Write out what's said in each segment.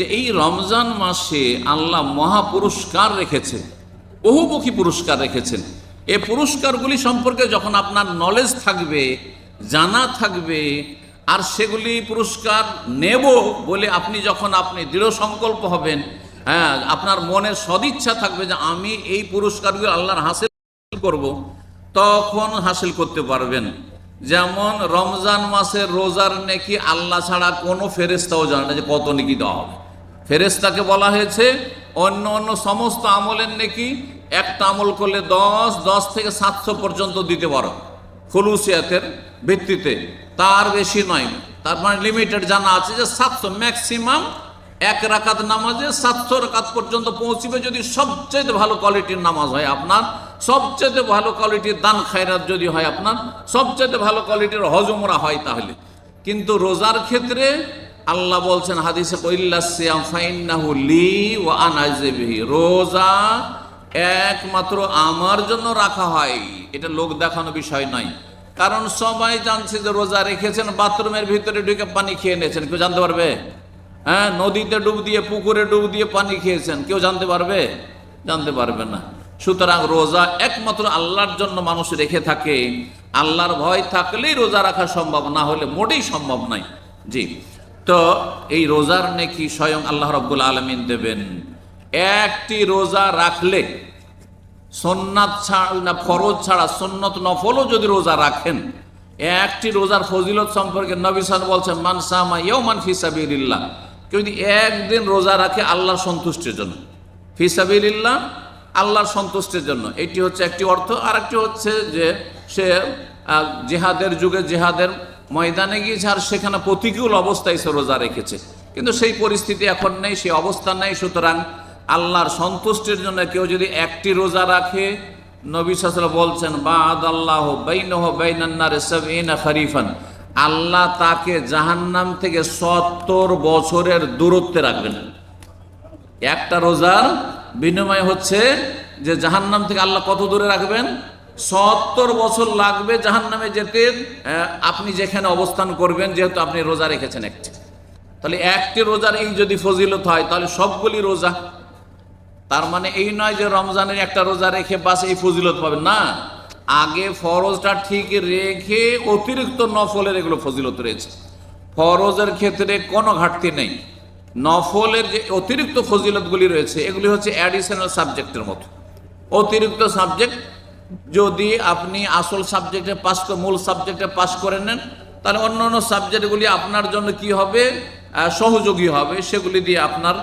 যে এই রমজান মাসে আল্লাহ মহা পুরস্কার রেখেছেন, বহুমুখী পুরস্কার রেখেছেন। এই পুরস্কারগুলি সম্পর্কে যখন আপনার নলেজ থাকবে, জানা থাকবে, আর সেগুলি পুরস্কার নেব বলে আপনি যখন আপনি দৃঢ় সংকল্প হবেন হ্যাঁ আপনার মনে সদিচ্ছা থাকবে যে আমি এই পুরস্কারগুলো আল্লাহর হাসিল করব, তখন হাসিল করতে পারবেন। যেমন রমজান মাসের রোজার নেকি আল্লাহ ছাড়া কোনো ফেরেস্তাও জানে না যে কত নেকি দেওয়া হবে। ফেরেস্তাকে বলা হয়েছে, অন্য অন্য সমস্ত আমলের নেকি একটা আমল করলে দশ দশ থেকে সাতশো পর্যন্ত দিতে পারো। খুলুসিয়াতের ভিত্তিতে। তার বেশি নয়। তার মানে লিমিটেড জানা আছে যে সাতশো ম্যাক্সিমাম এক রাকাত নামাজে সাতশো রাকাত পর্যন্ত পৌঁছিবে যদি সবচেয়ে ভালো কোয়ালিটির নামাজ হয় আপনার। সবচেয়ে ভালো কোয়ালিটির দান খায়রাত যদি হয় আপনার। সবচেয়ে ভালো কোয়ালিটির হজমরা হয় তাহলে। কিন্তু রোজার ক্ষেত্রে আল্লাহ বলছেন হাদিসে ও রোজা একমাত্র আমার জন্য রাখা হয়। এটা লোক দেখানো বিষয় নয়। কারণ সবাই জানছে যে রোজা রেখেছেন, বাথরুমের ভিতরে ঢুকে পানি খেয়ে নিয়েছেন। কেউ জানতে পারবে? হ্যাঁ নদীতে ডুব দিয়ে, পুকুরে ডুব দিয়ে পানি খেয়েছেন। কেউ জানতে পারবে? জানতে পারবে না। সুতরাং রোজা একমাত্র আল্লাহর জন্য মানুষ রেখে থাকে। আল্লাহর ভয় থাকলেই রোজা রাখা সম্ভব, না হলে মোটেই সম্ভব নয়। জি। তো এই রোজার নেকি স্বয়ং আল্লাহ রব্বুল আলমিন দেবেন। একটি রোজা রাখলে সন্ন্যাত ছাড়া না, ফরজ ছাড়া সন্ন্যত নফলও যদি রোজা রাখেন, একটি রোজার ফজিলত সম্পর্কে নবিসান বলছেন মানসামা ইউ মান ফিসাবিল্লাহ কেউ যদি একদিন রোজা রাখে, আল্লাহর সন্তুষ্টির জন্য। ফিসাবিল্লাহ আল্লাহর সন্তুষ্টির জন্য। এটি হচ্ছে একটি অর্থ। আর একটি হচ্ছে যে সে জেহাদের যুগে জেহাদের ময়দানে গিয়েছে আর সেখানে প্রতিকূল অবস্থায় সে রোজা রেখেছে। কিন্তু সেই পরিস্থিতি এখন নেই, সেই অবস্থা নেই। সুতরাং আল্লাহর সন্তুষ্টির জন্য কেউ যদি একটি রোজা রাখে, নবী সাসলা বলছেন বাদ আল্লাহ বাইনহ বাইনান্নার সাবিনা খরিফান। আল্লাহ তাকে জাহান্নাম থেকে সত্তর বছরের দূরত্বে রাখবেন। একটা রোজার বিনিময় হচ্ছে যে জাহান্নাম থেকে আল্লাহ কত দূরে রাখবেন? সত্তর বছর লাগবে জাহান্নামে যেতে আপনি যেখানে অবস্থান করবেন, যেহেতু আপনি রোজা রেখেছেন একটি। তাহলে একটি রোজার এই যদি ফজিলত হয়, তাহলে সবগুলি রোজা। তার মানে এই নয় যে রমজানের একটা রোজা রেখে বাস এই ফজিলত পাবেন। না, আগে ফরজটা ঠিক রেখে অতিরিক্ত নফলের এগুলো ফজিলত রয়েছে। ফরজের ক্ষেত্রে কোনো ঘাটতি নেই। নফলের যে অতিরিক্ত ফজিলতগুলি রয়েছে, এগুলি হচ্ছে অ্যাডিশনাল সাবজেক্টের মতো। অতিরিক্ত সাবজেক্ট যদি আপনি আসল সাবজেক্টে পাস মূল সাবজেক্টে পাস করে নেন, তাহলে অন্য অন্য সাবজেক্টগুলি আপনার জন্য কি হবে? সহযোগী হবে। সেগুলি দিয়ে আপনার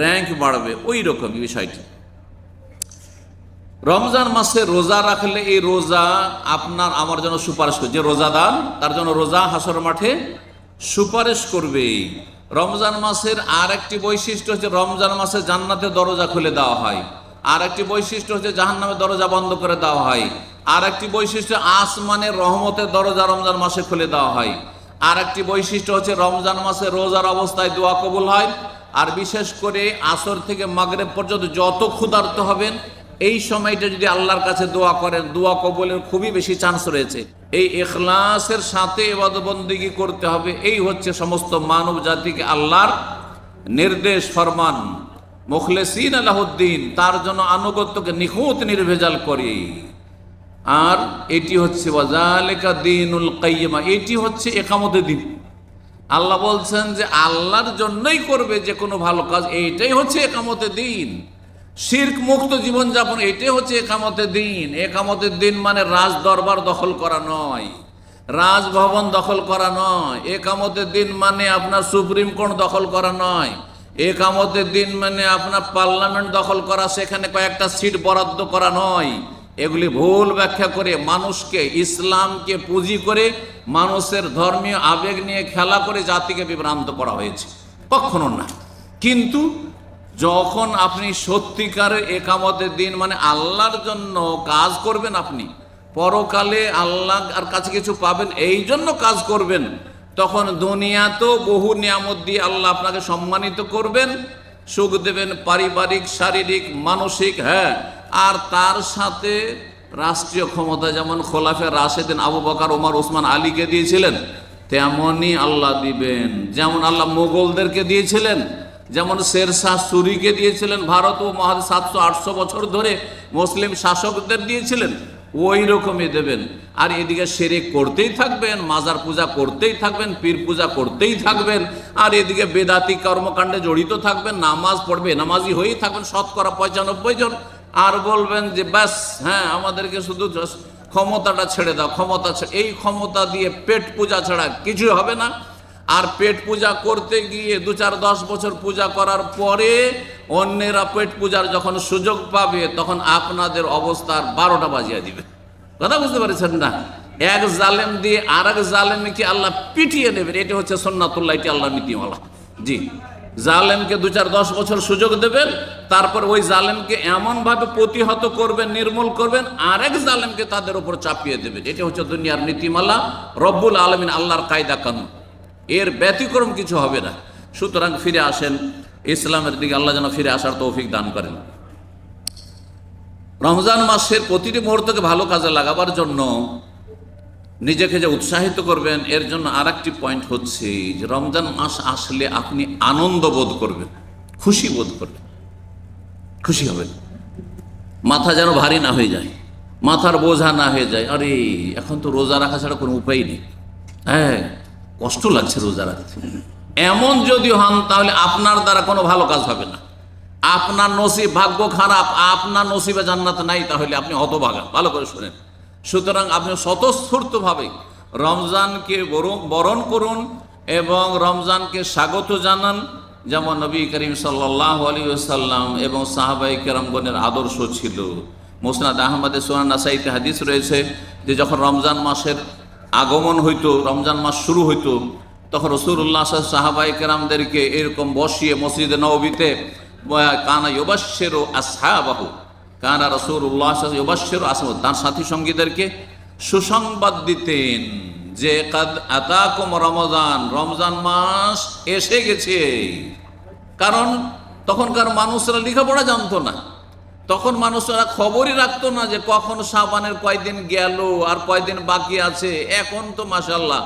র্যাঙ্ক বাড়বে। ওই রকমই বিষয়টি। রমজান মাসে রোজা রাখলে এই রোজা আপনার, আমার জন্য সুপারিশ করবে যে রোজাদার, তার জন্য রোজা হাসর মাঠে সুপারিশ করবে। রমজান মাসের আর একটি বৈশিষ্ট্য হচ্ছে, রমজান মাসে জান্নাতে দরজা খুলে দেওয়া হয়। আর একটি বৈশিষ্ট্য হচ্ছে জাহান জাহান্নামের দরজা বন্ধ করে দেওয়া হয়। আর একটি বৈশিষ্ট্য, আসমানের রহমতের দরজা রমজান মাসে খুলে দেওয়া হয়। আর একটি বৈশিষ্ট্য হচ্ছে রমজান মাসে রোজার অবস্থায় দোয়া কবুল হয়। আর বিশেষ করে আসর থেকে মাগরেব পর্যন্ত যত ক্ষুধার্ত হবেন, এই সময়টা যদি আল্লাহর কাছে দোয়া করেন, দোয়া কবলের খুবই বেশি চান্স রয়েছে। এই এখলাসের সাথে এবাদবন্দিগি করতে হবে। এই হচ্ছে সমস্ত মানব জাতিকে আল্লাহর নির্দেশ, ফরমান। মুখলেসিন আলাহদ্দিন, তার জন্য আনুগত্যকে নিখুঁত, নির্ভেজাল করি। আর এটি হচ্ছে, ওয়াজালিকা দিনুল কাইয়্যিমা এটি হচ্ছে একামতে দিন। আল্লাহ বলছেন যে, আল্লাহর জন্যই করবে যে কোনো ভালো কাজ, এইটাই হচ্ছে একামতে দিন। শির্ক মুক্ত জীবনযাপন, এটাই হচ্ছে একামতে দিন। একামতের দিন মানে রাজ দরবার দখল করা নয়। রাজভবন দখল করা নয়। একামতের দিন মানে আপনার সুপ্রিম কোর্ট দখল করা নয়। একামতের দিন মানে আপনার পার্লামেন্ট দখল করা, সেখানে কয়েকটা সিট বরাদ্দ করা নয়। এগুলি ভুল ব্যাখ্যা করে মানুষকে, ইসলামকে পুঁজি করে মানুষের ধর্মীয় আবেগ নিয়ে খেলা করে জাতিকে বিভ্রান্ত করা হয়েছে। কখনো না। কিন্তু যখন আপনি সত্যিকারের একামতের দিন মানে আল্লাহর জন্য কাজ করবেন আপনি, পরকালে আল্লাহ আর কাছে কিছু পাবেন, এই জন্য কাজ করবেন। তখন দুনিয়া তো বহু নিয়ামত দিয়ে আল্লাহ আপনাকে সম্মানিত করবেন, সুখ দেবেন পারিবারিক, শারীরিক, মানসিক হ্যাঁ। আর তার সাথে রাষ্ট্রীয় ক্ষমতা, যেমন খোলাফে রাশেদিন আবু বকার, ওমর, ওসমান আলীকে দিয়েছিলেন তেমনই আল্লাহ দিবেন। যেমন আল্লাহ মোগলদেরকে দিয়েছিলেন, যেমন শেরশাহ সুরিকে দিয়েছিলেন, ভারত ও মহা সাতশো আটশো বছর ধরে মুসলিম শাসকদের দিয়েছিলেন ওই রকমই দেবেন। আর এদিকে সেরে করতেই থাকবেন, মাজার পূজা করতেই থাকবেন, পীর পূজা করতেই থাকবেন, আর এদিকে বেদাতি কর্মকাণ্ডে জড়িত থাকবেন, নামাজ পড়বে, নামাজি হয়েই থাকবেন, শতকরা পঁচানব্বই জন। আর বলবেন যে ব্যাস হ্যাঁ আমাদেরকে শুধু ক্ষমতাটা ছেড়ে দাও, ক্ষমতা এই ক্ষমতা দিয়ে পেট পূজা ছাড়া কিছু হবে না। আর পেট পূজা করতে গিয়ে দু চার দশ বছর পূজা করার পরে অন্যেরা পেট পূজার যখন সুযোগ পাবে, তখন আপনাদের অবস্থার বারোটা বাজিয়ে দিবে। কথা বুঝতে পারছেন না? এক জালেম দিয়ে আর এক জালেমকে আল্লাহ পিটিয়ে নেবেন, এটা হচ্ছে সন্ন্যাতুল্লাহ এটি আল্লাহ নীতিমালা। জি। জালেমকে দু চার দশ বছর সুযোগ দেবেন, তারপর ওই জালেমকে এমনভাবে প্রতিহত করবেন, নির্মূল করবেন, আরেক জালেমকে তাদের উপর চাপিয়ে দেবেন। এটা হচ্ছে দুনিয়ার নীতিমালা। রব্বুল আলমিন আল্লাহর কায়দা কানুন। এর ব্যতিক্রম কিছু হবে না। সুতরাং ফিরে আসেন, ইসলামের দিকে আল্লাহ যেন ফিরে আসার তৌফিক দান করেন। রমজান মাসের প্রতিটি মুহূর্তকে ভালো কাজে লাগাবার জন্য নিজেকে যে উৎসাহিত করবেন, এর জন্য আর পয়েন্ট হচ্ছে যে রমজান মাস আসলে আপনি আনন্দ বোধ করবেন, খুশি বোধ করবেন, খুশি হবেন। মাথা যেন ভারী না হয়ে যায়, মাথার বোঝা না হয়ে যায়। আরে, এখন তো রোজা রাখা ছাড়া কোনো উপায় নেই। হ্যাঁ কষ্ট লাগছে রোজা রাখতে। এমন যদি হন, তাহলে আপনার দ্বারা কোনো ভালো কাজ হবে না। আপনার নসিব ভাগ্য খারাপ, আপনার নসিবে জান্নাত নাই, তাহলে আপনি হতভাগা। ভালো করে শোনেন। সুতরাং আপনি স্বতঃস্ফূর্তভাবে রমজানকে বরণ- করুন এবং রমজানকে স্বাগত জানান, যেমন নবী করিম সাল্লাহ আলী সাল্লাম এবং সাহাবাই কেরামগণের আদর্শ ছিল। মোসনাদ আহমদে সোহান নাসাইতে হাদিস রয়েছে যে যখন রমজান মাসের আগমন হইতো, রমজান মাস শুরু হইতো, তখন রসুল্লাহ সাহাবাই কেরামদেরকে এরকম বসিয়ে মসজিদে নবীতে কানা ইবাসেরও আসহাবাহু কানা রসুল্লাহ ইবাসেরও আসম তার সাথী সঙ্গীদেরকে সুসংবাদ দিতেন যে, কাদ আতাকুম রমজান রমজান মাস এসে গেছে। কারণ তখনকার মানুষরা লেখাপড়া জানতো না। তখন মানুষরা খবরই রাখতো না যে কখন সাবানের কয়দিন গেল আর কয়দিন বাকি আছে। এখন তো মাসাল্লাহ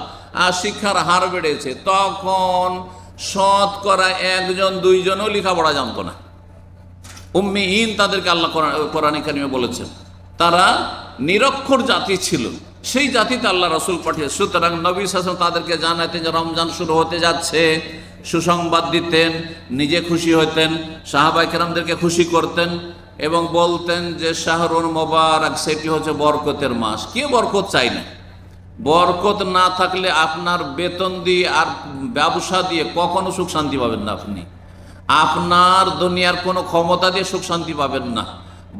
শিক্ষার হার বেড়েছে। তখন শতকরা একজন, দুইজনও লেখাপড়া জানতো না। উম্মিহীন তাদেরকে আল্লাহ কোরআন কারিমে বলেছেন। তারা নিরক্ষর জাতি ছিল। সেই জাতিতে আল্লাহ রসুল পাঠিয়ে সুতরাং নবী শাসন তাদেরকে জানাতেন যে রমজান শুরু হতে যাচ্ছে। সুসংবাদ দিতেন, নিজে খুশি হতেন সাহাবাই কেরামদেরকে খুশি করতেন। এবং বলতেন যে শাহরুন মোবারক, সেটি হচ্ছে বরকতের মাস। কে বরকত চাই না? বরকত না থাকলে আপনার বেতন দিয়ে আর ব্যবসা দিয়ে কখনো সুখ শান্তি পাবেন না আপনি। আপনার দুনিয়ার কোনো ক্ষমতা দিয়ে সুখ শান্তি পাবেন না।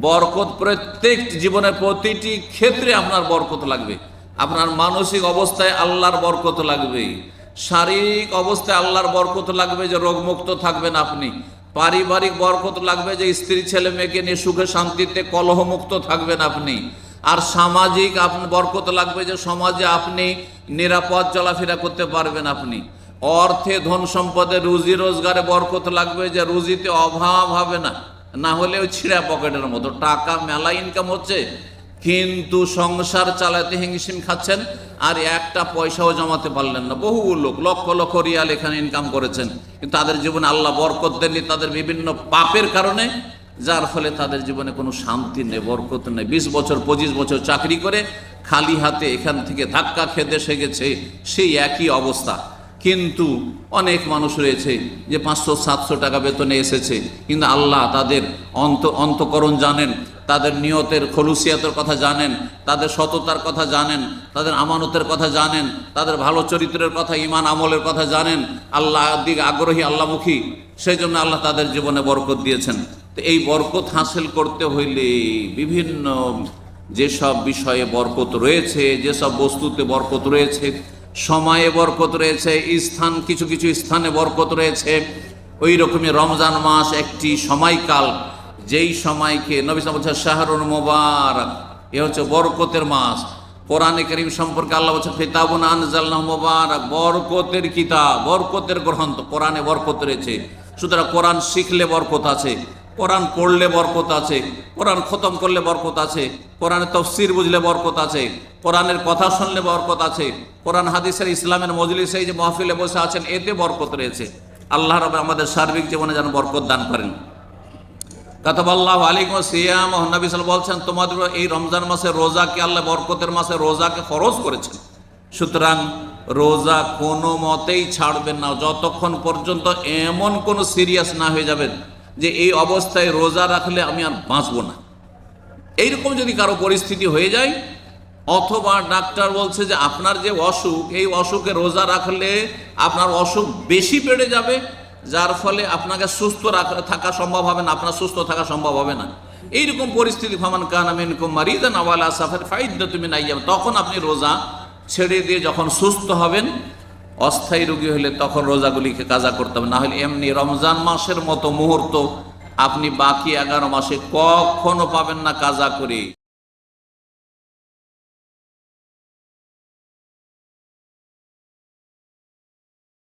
বরকত প্রত্যেক জীবনের প্রতিটি ক্ষেত্রে আপনার বরকত লাগবে। আপনার মানসিক অবস্থায় আল্লাহর বরকত লাগবে। শারীরিক অবস্থায় আল্লাহর বরকত লাগবে যে রোগমুক্ত থাকবেন আপনি। পারিবারিক বরকত লাগবে যে স্ত্রী ছেলে মেয়েকে নিয়ে সুখে শান্তিতে কলহমুক্ত থাকবেন আপনি। আর সামাজিক আপনি বরকত লাগবে যে সমাজে আপনি নিরাপদ চলাফেরা করতে পারবেন আপনি। অর্থে ধন সম্পদে রুজি রোজগারে বরকত লাগবে যে রুজিতে অভাব হবে না। না হলে ওই ছিঁড়া পকেটের মতো। টাকা, মেলা ইনকাম হচ্ছে। কিন্তু সংসার চালাতে হিংসিম খাচ্ছেন আর একটা পয়সাও জমাতে পারলেন না। বহু লোক, লক্ষ লক্ষ রিয়াল এখানে ইনকাম করেছেন। কিন্তু তাদের জীবনে আল্লাহ বরকত দেননি, তাদের বিভিন্ন পাপের কারণে, যার ফলে তাদের জীবনে কোনো শান্তি নেই, বরকত নেই। বিশ বছর, পঁচিশ বছর চাকরি করে খালি হাতে এখান থেকে ধাক্কা খেতে দেশে গেছে, সেই একই অবস্থা। কিন্তু অনেক মানুষ রয়েছে যে পাঁচশো, সাতশো টাকা বেতনে এসেছে, কিন্তু আল্লাহ তাদের অন্ত, অন্তকরণ জানেন। তাদের নিয়তের খলুসিয়াতের কথা জানেন, তাদের সততার কথা জানেন, তাদের আমানতের কথা জানেন, তাদের ভালো চরিত্রের কথা ইমান আমলের কথা জানেন। আল্লাহ দিক আগ্রহী, আল্লাহমুখী। সেই জন্য আল্লাহ তাদের জীবনে বরকত দিয়েছেন। তো এই বরকত হাসিল করতে হইলে বিভিন্ন যেসব বিষয়ে বরকত রয়েছে, যেসব বস্তুতে বরকত রয়েছে, সময়ে বরকত রয়েছে, স্থান, কিছু কিছু স্থানে বরকত রয়েছে, ওই রকমই রমজান মাস একটি সময়কাল। যেই সময়কে নবী সাহেব বলছে শাহরুল মোবারক, এ হচ্ছে বরকতের মাস। কোরআনে করিম সম্পর্কে আল্লাহ বলছে ফিতাবুন আনজাল্লাহ মোবারক, বরকতের কিতাব, বরকতের গ্রন্থ। কোরআনে বরকত রয়েছে। সুতরাং কোরআন শিখলে বরকত আছে, কোরআন পড়লে বরকত আছে, কোরআন খতম করলে বরকত আছে, কোরআনের তফসির বুঝলে বরকত আছে, কোরআনের কথা শুনলে বরকত আছে, কোরআন হাদিসের ইসলামের মজলিসে যে মহফিলে বসে আছেন, এতে বরকত রয়েছে। আল্লাহ রবে আমাদের সার্বিক জীবনে যেন বরকত দান করেন। কাতাবাল্লাহ আলাইকুম সিয়াম। নবী সাল বলছেন, তোমাদের এই রমজান মাসে রোজাকে আল্লাহ বরকতের মাসে রোজাকে ফরজ করেছেন? সুতরাং রোজা কোনো মতেই ছাড়বেন না। যতক্ষণ পর্যন্ত এমন কোনো সিরিয়াস না হয়ে যাবেন যে এই অবস্থায় রোজা রাখলে আমি আর বাঁচবো না। এইরকম যদি কারও পরিস্থিতি হয়ে যায়, অথবা ডাক্তার বলছে যে আপনার যে অসুখ, এই অসুখে রোজা রাখলে আপনার অসুখ বেশি বেড়ে যাবে যার ফলে আপনাকে সুস্থ থাকা সম্ভব হবে না, আপনার সুস্থ থাকা সম্ভব হবে না। এইরকম পরিস্থিতি তুমি তখন আপনি রোজা ছেড়ে দিয়ে যখন সুস্থ হবেন, অস্থায়ী রোগী হলে তখন রোজাগুলিকে কাজা করতে হবে। না হলে এমনি রমজান মাসের মতো মুহূর্ত আপনি বাকি এগারো মাসে কখনো পাবেন না কাজা করে।